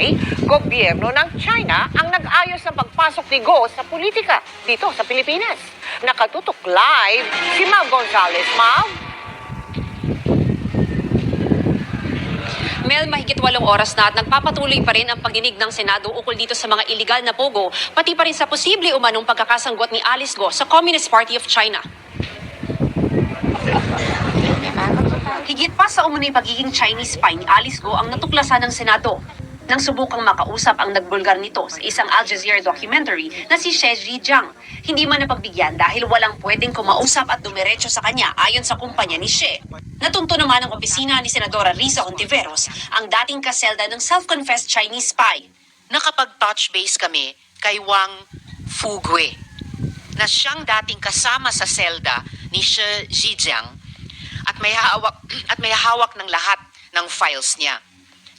July, gobyerno ng China ang nag-ayos ng pagpasok ni Go sa politika dito sa Pilipinas. Nakatutok live si Mav Gonzalez. Mav? Mel, mahigit walong oras na at nagpapatuloy pa rin ang pagdinig ng Senado ukol dito sa mga iligal na pogo, pati pa rin sa posible umanong pagkakasanggot ni Alice Go sa Communist Party of China. Higit pa sa umunoy pagiging Chinese spy ni Alice Go ang natuklasan ng Senado nang subukang makausap ang nagbulgar nito sa isang Al Jazeera documentary na si She Zhijiang. Hindi man napagbigyan dahil walang pwedeng kumausap at dumiretso sa kanya ayon sa kumpanya ni She. Natunto naman ang opisina ni Senadora Risa Ontiveros, ang dating kaselda ng self-confessed Chinese spy. nakapag-touch base kami kay Wang Fugui na siyang dating kasama sa selda ni Shi Zhijiang at may hawak at may hawak ng lahat ng files niya.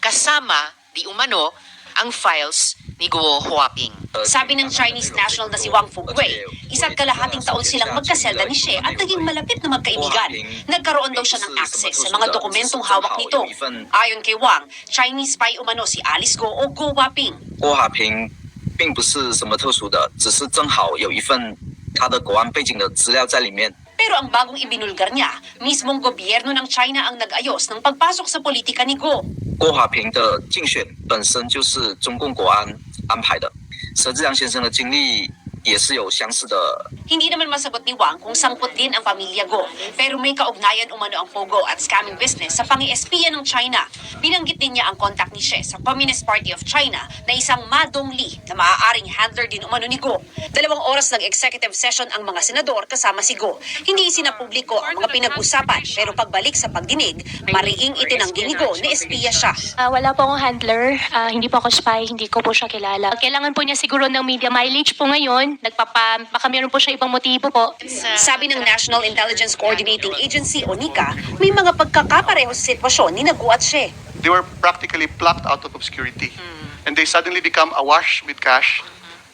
Kasama di umano ang files ni Guo Huaping. Sabi ng Chinese national na si Wang Fugui, isa't kalahating taon silang magkaselda ni She at naging malapit na magkaibigan. Nagkaroon daw siya ng access sa mga dokumentong hawak nito. Ayon kay Wang, Chinese spy umano si Alice Go o Go Waping. 郭华平并不是什么特殊的，只是正好有一份他的国安背景的资料在里面。 Pero ang bagong ibinulgar niya, mismong gobyerno ng China ang nag-ayos ng pagpasok sa politika ni Go. 郭华平的竞选本身就是中共国安安排的，佘志良先生的经历也是有相似的 Hindi naman masagot ni Wang kung sangkot din ang pamilya Go. Pero may kaugnayan umano ang Pogo at scamming business sa pangi-espiya ng China. Binanggit din niya ang contact ni She sa Communist Party of China na isang Ma Dongli na maaaring handler din umano ni Go. Dalawang oras ng executive session ang mga senador kasama si Go. Hindi isinapubliko ang mga pinag-usapan pero pagbalik sa pagdinig, mariing itinanggi ni Go na espiya siya. Ah, wala po akong handler, ah, hindi po ako spy, hindi ko po siya kilala. Kailangan po niya siguro ng media mileage po ngayon. Nagpapa, baka meron po siya ibang motibo po. Sabi ng National Intelligence Coordinating Agency o NICA, may mga pagkakapareho sa sitwasyon ni Nago at She. they were practically plucked out of obscurity. And they suddenly become awash with cash,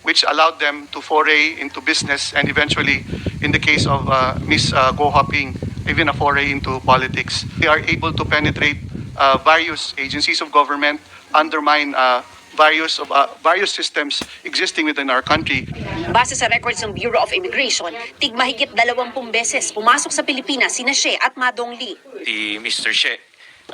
which allowed them to foray into business and eventually, in the case of uh, Ms. Uh, Go Hoping, even a foray into politics. They are able to penetrate uh, various agencies of government, undermine uh, various, of, uh, various systems existing within our country. Base sa records ng Bureau of Immigration, tigmahigit dalawampung beses pumasok sa Pilipinas sina She at Madong Lee. si Mr. She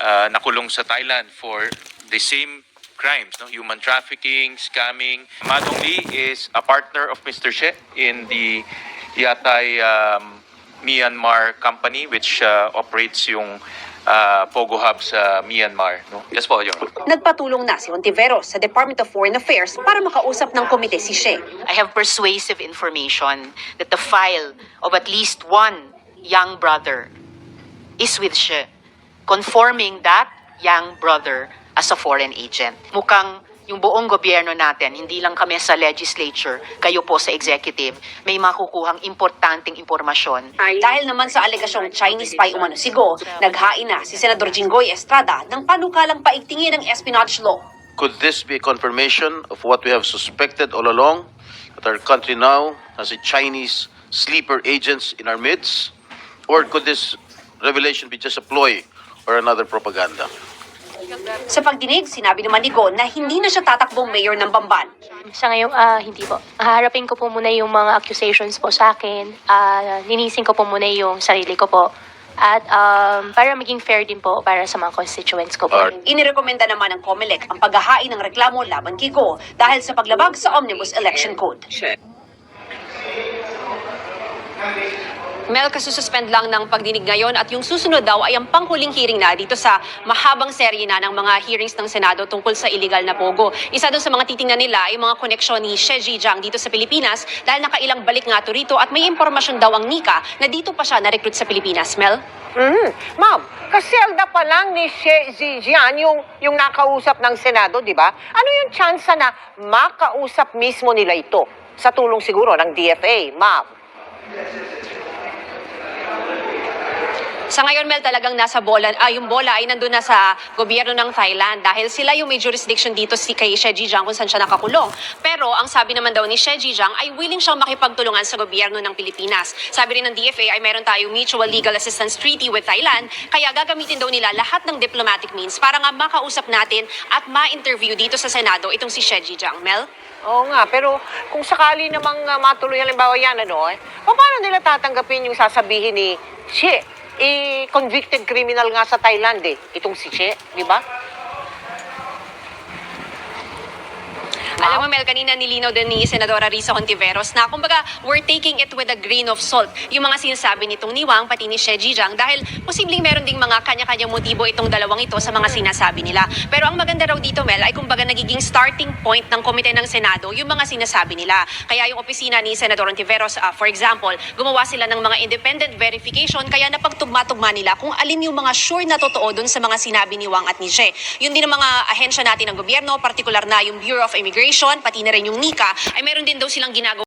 uh, nakulong sa Thailand for the same crimes, no? human trafficking, scamming. Madong Lee is a partner of Mr. She in the Yatay um, Myanmar company which uh, operates yung uh, Pogo Hub sa Myanmar. No? Yes po, Your Honor. Nagpatulong na si Ontiveros sa Department of Foreign Affairs para makausap ng komite si She. I have persuasive information that the file of at least one young brother is with She, conforming that young brother as a foreign agent. Mukhang yung buong gobyerno natin, hindi lang kami sa legislature, kayo po sa executive, may makukuhang importanteng impormasyon Dahil naman sa alegasyong Chinese spy umano si Go, naghain na si Senador Jinggoy Estrada ng panukalang paigtingin ng espionage law. Could this be a confirmation of what we have suspected all along? That our country now has a Chinese sleeper agents in our midst? Or could this revelation be just a ploy or another propaganda? Sa pagdinig, sinabi naman ni Go na hindi na siya tatakbong mayor ng Bamban. Sa ngayon, ah, hindi po. Haharapin ko po muna yung mga accusations po sa akin. Ah, linisin ko po muna yung sarili ko po. At um, para maging fair din po para sa mga constituents ko po. Inirekomenda naman ng COMELEC ang paghahain ng reklamo laban kay Go dahil sa paglabag sa Omnibus Election Code. Mel, kasususpend lang ng pagdinig ngayon at yung susunod daw ay ang panghuling hearing na dito sa mahabang serye na ng mga hearings ng Senado tungkol sa illegal na pogo. Isa doon sa mga titingnan nila ay mga koneksyon ni She Zhijiang dito sa Pilipinas dahil nakailang balik nga to rito at may impormasyon daw ang Nika na dito pa siya na-recruit sa Pilipinas. Mel? Mm. Ma'am, kaselda pa lang ni She Zijian yung, yung nakausap ng Senado, di ba? Ano yung tsansa na makausap mismo nila ito? Sa tulong siguro ng DFA, ma'am. Sa ngayon, Mel, talagang nasa bola, ah, yung bola ay nandun na sa gobyerno ng Thailand dahil sila yung may jurisdiction dito si kay Xie Zhejiang kung saan siya nakakulong. Pero ang sabi naman daw ni Xie Zhejiang ay willing siyang makipagtulungan sa gobyerno ng Pilipinas. Sabi rin ng DFA ay meron tayong mutual legal assistance treaty with Thailand kaya gagamitin daw nila lahat ng diplomatic means para nga makausap natin at ma-interview dito sa Senado itong si Xie Zhejiang. Mel? Oo nga, pero kung sakali namang uh, matuloy, halimbawa yan, ano, eh, paano nila tatanggapin yung sasabihin ni Xie? Eh, convicted criminal nga sa Thailand eh, itong si Xie, di ba? Alam mo, Mel, kanina nilinaw din ni Senadora Risa Hontiveros na kumbaga, we're taking it with a grain of salt. Yung mga sinasabi nitong ni Wang, pati ni Xie Zhejiang, dahil posibleng meron ding mga kanya-kanya motibo itong dalawang ito sa mga sinasabi nila. Pero ang maganda raw dito, Mel, ay kumbaga nagiging starting point ng komite ng Senado yung mga sinasabi nila. Kaya yung opisina ni Senador Hontiveros, ah, for example, gumawa sila ng mga independent verification, kaya napagtugma-tugma nila kung alin yung mga sure na totoo dun sa mga sinabi ni Wang at ni Xie. Yun din ang mga ahensya natin ng gobyerno, partikular na yung Bureau of Immigration, pati na rin yung NICA, ay meron din daw silang ginagawa